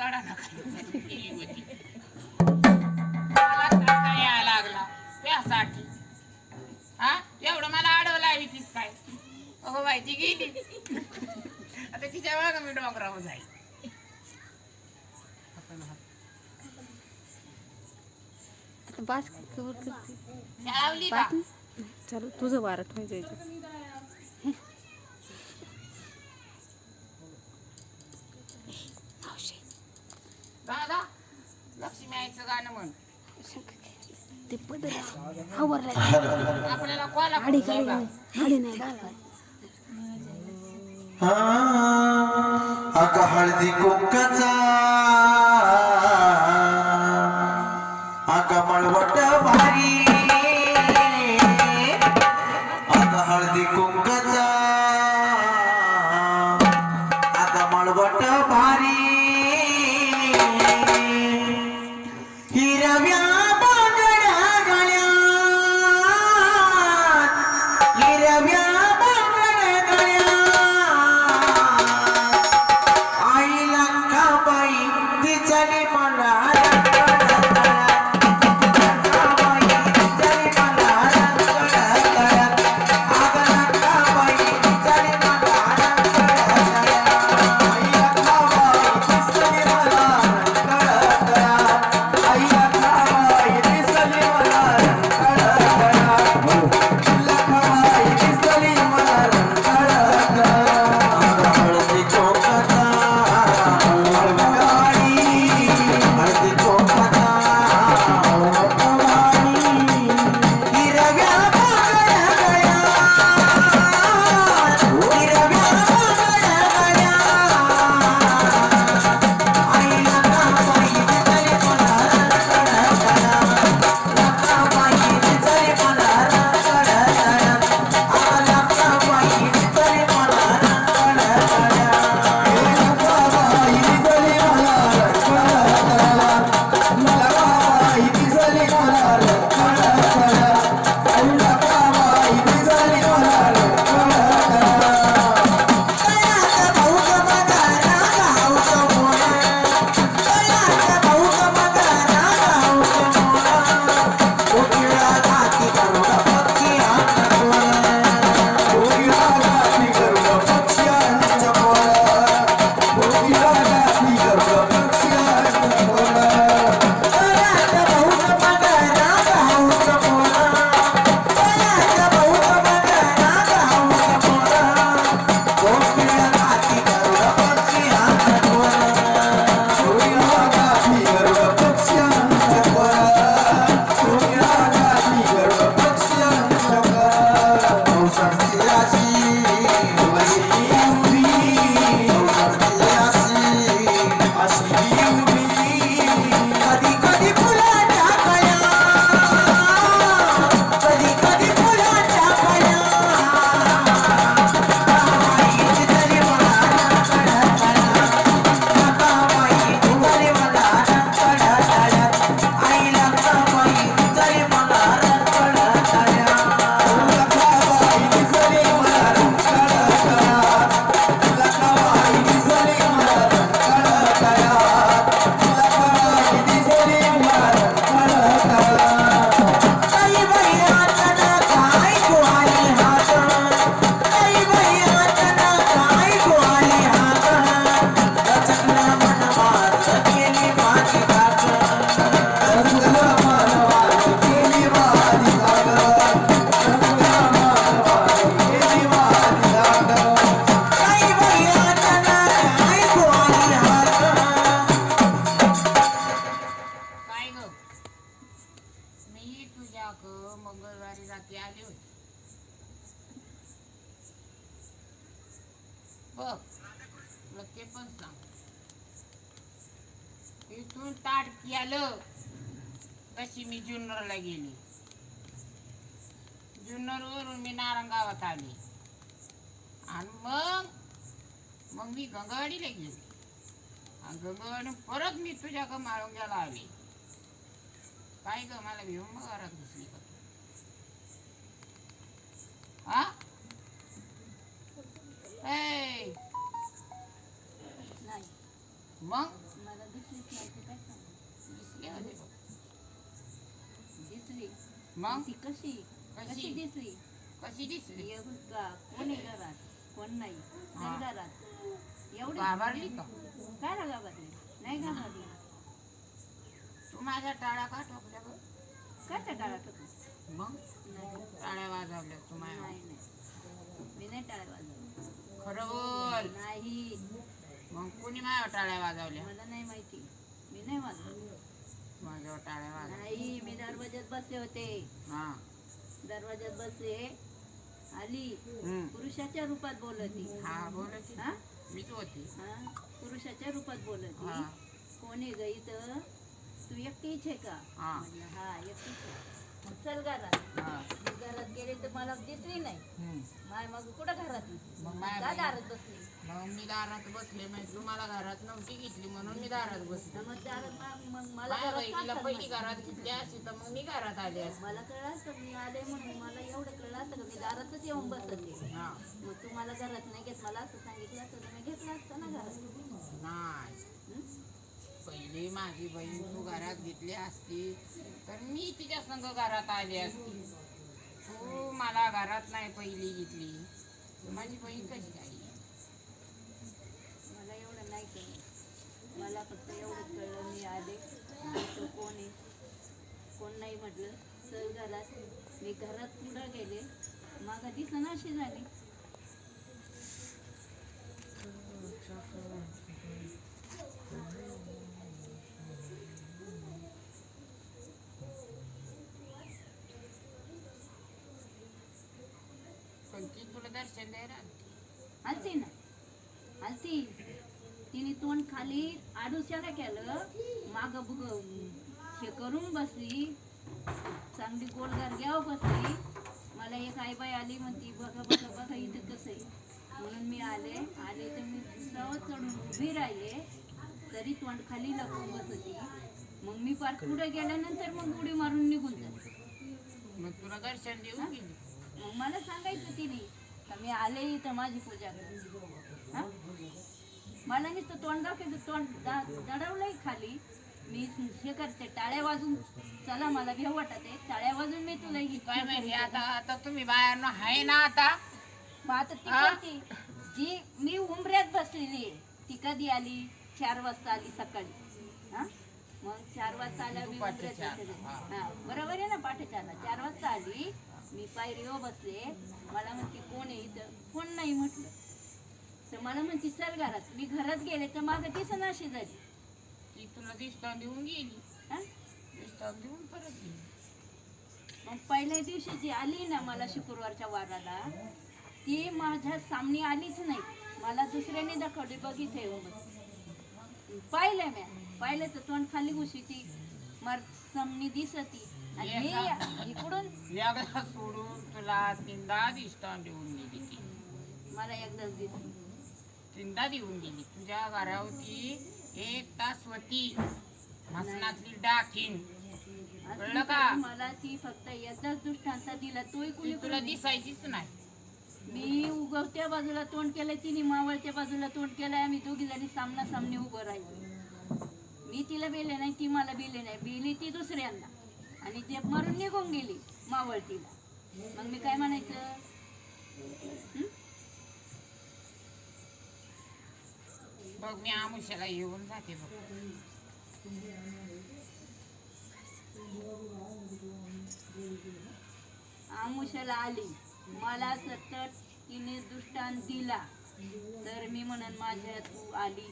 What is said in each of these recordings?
होती मला त्रास यायला लागला. त्यासाठी. हा? एवढं मला आडवं लावीतीस काय. अगो बाई ती गेली. आता तिच्या वेळा मी डोंगरावर जाईल. बास लावली का? बात चालू तुझं वारं ठेवायचं दादा लक्ष्मी आईचं गाणं म्हण. ते पदर हवर आपल्याला कोला आडी काय आडी नाही बाळा अग हळदी कुंकाचा. बघ. तुला ते पण सांग. इथून ताट आलं तशी मी जुन्नरला गेली. जुन्नरवरून मी नारंगावात आली. आणि मग मग मी गंगावाडीला गेली. आणि गंगावाडी परत मी तुझ्या ग माळुंग्याला आली. काय ग मला घेऊन मग घरात घुसली का हा ए, नाही. मग? मला दिसलीच नाही होते बघ. दिसली. मग? ती कशी? कशी? दिसली? कशी दिसली? ये का कोण घरात? कोण नाही. नाही घरात. एवढी घाबरली का? काय घाबरली? नाही घाबरली. तू माझ्या टाळ्या का ठोकल्या काय त्या टाळा टाकू मग? नाही. टाळ्या वाजवल्या तू माझ्या. नाही नाही. मी नाही टाळ्या वाजवल्या. खरं बोल. नाही. मग कोणी माझ्या टाळ्या वाजवल्या? मला नाही माहिती. मी नाही वाजवली. माझ्यावर टाळ्या वाजवल्या. नाही मी दरवाज्यात बसले होते. हा. दरवाज्यात बसले. आली. हम्म. पुरुषाच्या रूपात बोलती. हा बोलत. हा? मीच होती. हा? पुरुषाच्या रूपात बोलती. हा. कोणी ग इथं? तू एकटीच आहे का? हा. हा एकटीच आहे. चल घरात. हा. मी घरात गेले तर मला दिसली नाही. हम्म. माय मग कुठं घरात? होती मग माय का दारात बसली. मग मी दारात बसले म्हणजे तुम्हाला घरात नव्हती घेतली म्हणून मी दारात बसले. मग दारात मा- मग मला माझ्या घरात बहिणीला पहिली. घरात घेतली असती तर मग मी घरात आले असते. मला कळलं असतं मी आले म्हणून. मला एवढं कळलं असतं का मी दारातच येऊन बसते हा. मग तू मला घरात नाही घेत मला असं सांगितलं असतं तर मी घेतलं असतं ना घरात. नाही. हं? पहिली माझी बहीण तू घरात घेतली असती तर मी तिच्या संग घरात आली असती. तू मला घरात नाही पहिली घेतली. माझी बहीण कशी काय मला एवढं नाही कळलं. मला फक्त एवढं कळलं मी आले. तो कोण आहे? कोण नाही म्हटलं. चल घरात मी घरात पुढं गेले. मागा दिसना अशी झाली ती आलती ना आलती तिने तोंड खाली आडुशाला केलं. माग बघ हे करून बसली. चांगली गोलगार घ्याव बसली. मला एक आईबाई आली म्हणती बघा बघा बघा इथं कसं आहे. म्हणून मी आले आले तर मी सवत चढून उभी राहिले. तरी तोंड खाली लपून बसती मग मी पार पुढे गेल्यानंतर मग उडी मारून निघून जाते. मग तुला दर्शन मग मला सांगायचं तिने का मी आले इथं माझी पूजा कर हा? मला नुसतं तोंड दाखवायचं तोंड दा- दडवलंय खाली मी हे करते टाळ्या वाजून चला मला भेव वाटत आहे टाळ्या वाजून मी तुला ही काय माहिती आता आता तुम्ही बाहेर आहे ना आता मग आता ती हा? कोणती? जी मी उंबऱ्यात बसलेली आहे ती कधी आली चार वाजता आली सकाळी हा मग चार वाजता आल्या मी बसलेली. हा. हा बरोबर आहे ना पाठे चारला चार वाजता आली पायरीवर बसले. मला म्हणते कोण आहे इथं? कोण नाही म्हटलं. तर मला म्हणते चल घरात. मी घरात गेले तर माझं दिसन अशी झाली. ती तुला दिसतान देऊन गेली. हा? दिसतान देऊन परत गेली. मग पहिल्या दिवशी जी आली ना मला शुक्रवारच्या वाराला ती माझ्या सामने आलीच नाही. मला दुसऱ्याने दाखवली बघितलं येऊन बस. पाहिलं म्या. पाहिलं तर तोंड खाली घुशीती मर दिसती. आणि हे इकडून एकदा सोडून तुला तीनदा दिसतान देऊन गेली ती. मला एकदाच दिसली तीनदा देऊन गेली. तुझ्या घरावरती एक तास होती. मसनातली डाकीन. कळलं का? मला ती फक्त एकदाच दृष्टांत दिला. तोही कुणी तुला दिसायचीच नाही. मी उगवत्या बाजूला तोंड केलंय तिने मावळत्या बाजूला तोंड केलंय. आम्ही दोघी जणी सामना सामने उभं राहिलो. मी तिला बेले नाही ती मला बेले नाही. बेली ती दुसऱ्यांना आणि ते मरून निघून गेली मावळतीला. मग मी काय म्हणायचं? बघ मी आमुष्याला येऊन जाते बघ. आमुष्याला आली. मला सतत तिने दृष्टांत दिला. तर मी म्हणन माझ्या तू आली.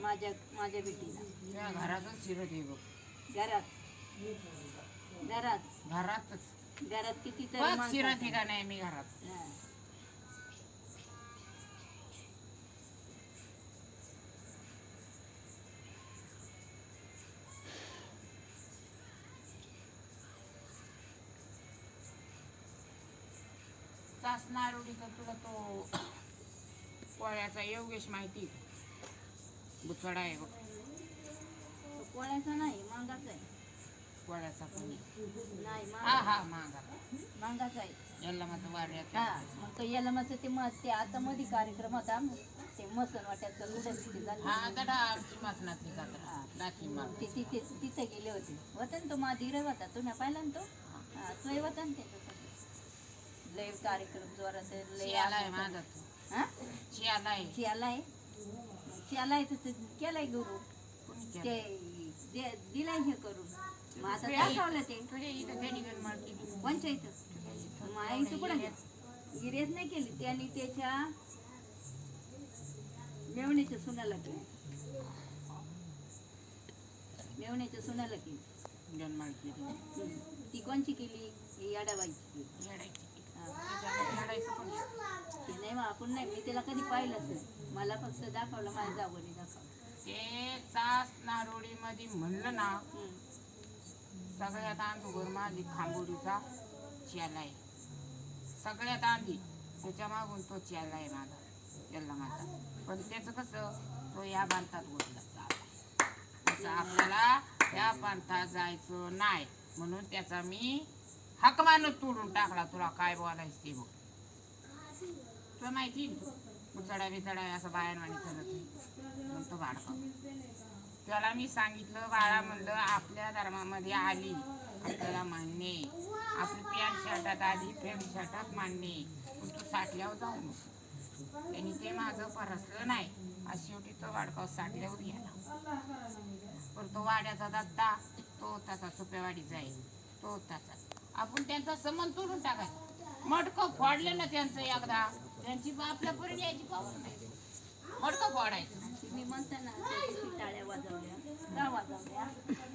माझ्या माझ्या बेटीला घरातच शिरत आहे बघ. घरात. घरात. घरातच. घरात किती तर शिरत आहे का नाही मी घरात. चाचणार का तुला तो पोळ्याचा योगेश माहिती बुचडा आहे बघ. तो कोणाचा नाही मांगाचा आहे. पोळ्याचा कोणी नाही हा मांगा हा मागा. मांगाचा आहे. याला माझं हा मग तो याला ते मग ते आता मध्ये कार्यक्रम होता. ते मसन वाट्याचं कुठं तिथे झालं. हा गडा आमची मसनातली कात्रा दाखी माग ते तिथे तिथे गेले होते. होता ना तो मा धीर होता. तुम्ही पाहिला ना तो? हा. तोही होता ना त्याच्यासोबत लय कार्यक्रम जोरात लय शियाला आहे माझा तू. हा? शियाला आहे. चियाला आहे? चियाला आहे तर ते केलाय गुरु? ते दे- दिलाय हे करून. मग आता दाखवलं ते. तुझ्या इथं कुठं नाही केली. त्यांनी त्याच्या मेवणीच्या सुनाला केली. मेवणीच्या सुनाला केली. हम्म. ती कोणची केली? ही याडाबाईची केली. हा. ते नाही मग आपण नाही. मी त्याला कधी पाहिलंच नाही. मला फक्त दाखवलं माझ्या जावणी दाखवलं ते चास नारोडी मध्ये म्हणलं ना. सगळ्यात अगोदर माझी खांबोडीचा च्याला आहे सगळ्यात आधी. त्याच्या मागून तो च्याला आहे माझा याला माझा. पण त्याचं कसं तो या बांधतात गोष्ट तसं आपल्याला त्या पंथात जायचं नाही. म्हणून त्याचा मी हकमानं तोडून टाकला. तुला काय बोलायचं ते बघ. तुला माहिती उचडा बिचडा असं बाहेरवाणी करत नाही. म्हणतो भाडका त्याला मी सांगितलं बाळा म्हणलं आपल्या धर्मामध्ये आली आपल्याला मान्य आपली पॅन्ट शर्टात आली पॅन्ट शर्टात मान्य पण तू साठल्यावर जाऊ नको. त्यांनी ते माझं परसलं नाही. आज शेवटी तो वाडकाव साठल्यावर गेला. पण तो वाड्याचा दत्ता तो तसा सुप्यावाडी जाईल तो तसा. आपण त्यांचा समन तोडून टाकायचा. मटकं फोडलं ना त्यांचं एकदा. त्यांची आपल्या पर्यंत यायची पावर नाही. मडकं फोडायचं. तुम्ही म्हणता ना त्या दिवशी टाळ्या वाजवल्या. का वाजवल्या?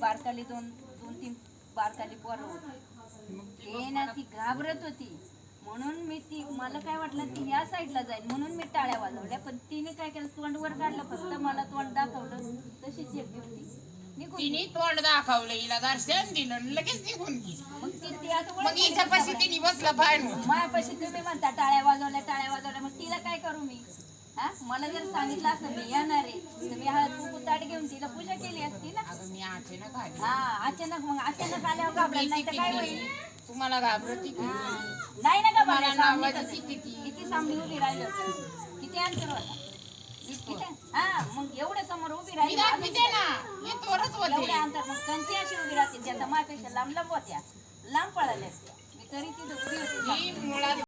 बारकाली दोन दोन तीन बारकाली पोरं होती. ते ना ती घाबरत होती. म्हणून मी ती मला काय वाटलं ती या साईडला जाईल. म्हणून मी टाळ्या वाजवल्या. पण तिने काय केलं? तोंड वर काढलं फक्त. मला तोंड दाखवलं. तशीच एक होती. तिने तोंड दाखवलं हिला दर्शन दिलं आणि लगेच निघून गेली. मग ती ती आता मग ओळख हिच्यापाशी तिने बसलं पाहिजे मायापाशी तुम्ही म्हणता टाळ्या वाजवल्या टाळ्या वाजवल्या. मग तिला काय करू मी? हा? मला जर सांगितलं असतं मी येणार आहे. तर मी हळद कुंकू ताट घेऊन तिला पूजा केली असती ना? अगं मी अचानक हा अचानक मग अचानक आल्यावर घाबरत नाही तर काय होईल? तुम्हाला घाबरती की. नाही ना का मला नावाची किती ती किती सामने उभी राहिली होती. किती अंतर होता? हा मग एवढ्या समोर उभी मी राहिली दाखवते ना? मी तोरच एवढ्या होते अंतर मग कंची अशी उभी राहते त्या तर माझ्यापेक्षा लांब लांब होत्या. लांब पळाल्या असत्या मी तरी तिथं उभी होती. मुळात